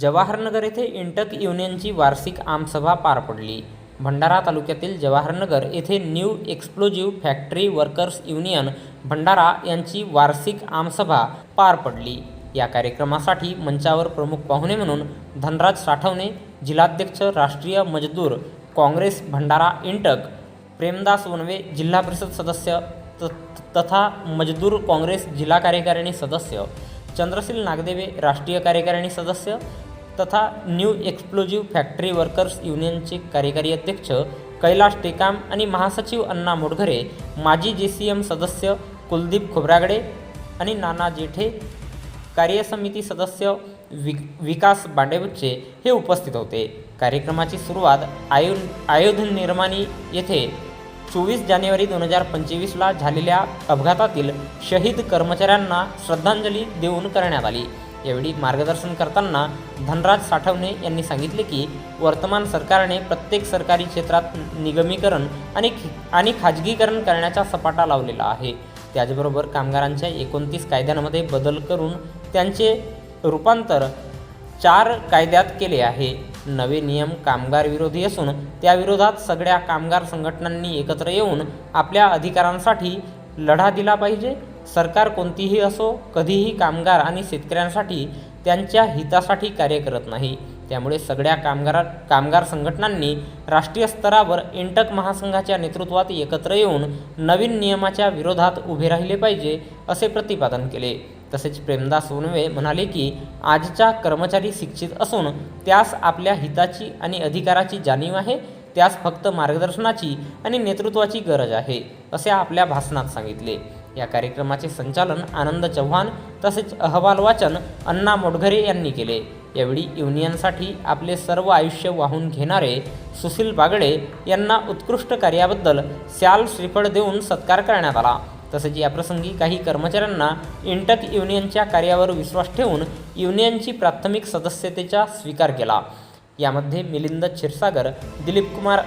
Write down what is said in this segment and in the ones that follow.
जवाहरनगर येथे इंटक युनियनची वार्षिक आमसभा पार पडली. भंडारा तालुक्यातील जवाहरनगर येथे new explosive factory workers union Bhandara यांची वार्षिक आमसभा पार पडली. या कार्यक्रमासाठी मंचावर प्रमुख पाहुणे म्हणून धनराज साठवणे जिल्हाध्यक्ष राष्ट्रीय मजदूर काँग्रेस भंडारा इंटक प्रेमदास वनवे जिल्हा परिषद सदस्य त- तथा मजदूर काँग्रेस जिल्हा कार्यकारिणी सदस्य चंद्रशील नागदेवे राष्ट्रीय कार्यकारिणी सदस्य तथा न्यू एक्सप्लोजिव्ह फॅक्टरी वर्कर्स युनियनचे कार्यकारी अध्यक्ष कैलाश टेकाम आणि महासचिव अण्णा मोडघरे माजी जे सी एम सदस्य कुलदीप खोब्रागडे आणि नाना जेठे कार्यसमिती सदस्य वि विकास बांडेबुच्चे हे उपस्थित होते. कार्यक्रमाची सुरुवात आयु आयुध निर्माणी येथे चोवीस जानेवारी दोन हजार पंचवीसला झालेल्या अपघातातील शहीद कर्मचाऱ्यांना श्रद्धांजली देऊन करण्यात आली. यावेळी मार्गदर्शन करताना धनराज साठवणे यांनी सांगितले की वर्तमान सरकारने प्रत्येक सरकारी क्षेत्रात निगमीकरण आणि आणि खाजगीकरण करण्याचा सपाटा लावलेला आहे. त्याचबरोबर कामगारांच्या एकोणतीस कायद्यांमध्ये बदल करून त्यांचे रूपांतर चार कायद्यात केले आहे. नवे नियम कामगार विरोधी असून त्याविरोधात सगळ्या कामगार संघटनांनी एकत्र येऊन आपल्या अधिकारांसाठी लढा दिला पाहिजे सरकार कोणतीही असो कधीही कामगार आणि शेतकऱ्यांसाठी त्यांच्या हितासाठी कार्य करत नाही. त्यामुळे सगळ्या कामगार कामगार संघटनांनी राष्ट्रीय स्तरावर इंटक महासंघाच्या नेतृत्वात एकत्र येऊन नवीन नियमाच्या विरोधात उभे राहिले पाहिजे असे प्रतिपादन केले. तसेच प्रेमदास सोनवे म्हणाले की आजच्या कर्मचारी शिक्षित असून त्यास आपल्या हिताची आणि अधिकाराची जाणीव आहे त्यास फक्त मार्गदर्शनाची आणि नेतृत्वाची गरज आहे असे आपल्या भाषणात सांगितले. या कार्यक्रमाचे संचालन आनंद चव्हाण तसेच अहवाल वाचन अण्णा मोडघरे यांनी केले. यावेळी युनियनसाठी आपले सर्व आयुष्य वाहून घेणारे सुशील बागडे यांना उत्कृष्ट कार्याबद्दल शाल श्रीफळ देऊन सत्कार करण्यात आला. तसेच याप्रसंगी काही कर्मचाऱ्यांना इंटक युनियनच्या कार्यावर विश्वास ठेवून युनियनची प्राथमिक सदस्यतेचा स्वीकार केला. यामध्ये मिलिंद क्षीरसागर दिलीप कुमार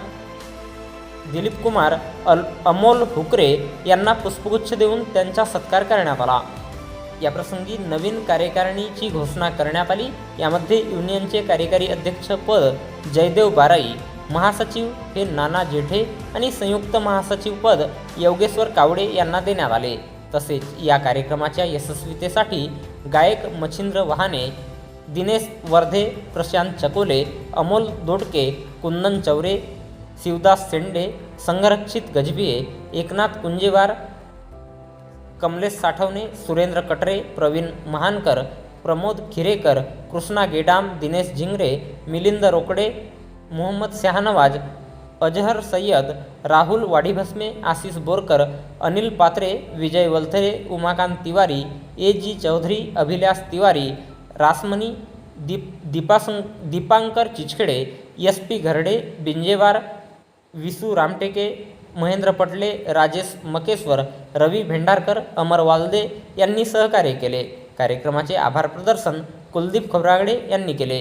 दिलीप कुमार अल अमोल हुकरे यांना पुष्पगुच्छ देऊन त्यांचा सत्कार करण्यात आला. याप्रसंगी नवीन कार्यकारिणीची घोषणा करण्यात आली. यामध्ये युनियनचे कार्यकारी अध्यक्षपद जयदेव बाराई महासचिव हे नाना जेठे आणि संयुक्त महासचिव पद योगेश्वर कावडे यांना देण्यात आले. तसेच या कार्यक्रमाच्या यशस्वीतेसाठी गायक मच्छिंद्र वहाने दिनेश वर्धे प्रशांत चकोले अमोल दोडके कुंदन चौरे शिवदास शेंडे संघरक्षित गजबिये एकनाथ कुंजेवार कमलेश साठवणे सुरेंद्र कटरे प्रवीण महानकर प्रमोद खिरेकर कृष्णा गेडाम दिनेश झिंगरे मिलिंद रोकडे मोहम्मद शहानवाज अजहर सय्यद राहुल वाढीभस्मे आशिष बोरकर अनिल पात्रे विजय वलथरे उमाकांत तिवारी ए जी चौधरी अभिलाष तिवारी रासमणी दीप दीपासं दीपांकर चिचखेडे एस पी घरडे बिंजेवार विसू रामटेके महेंद्र पटले राजेश मकेश्वर रवी भेंडारकर अमर वालदे यांनी सहकार्य केले. कार्यक्रमाचे आभार प्रदर्शन कुलदीप खबरागडे यांनी केले.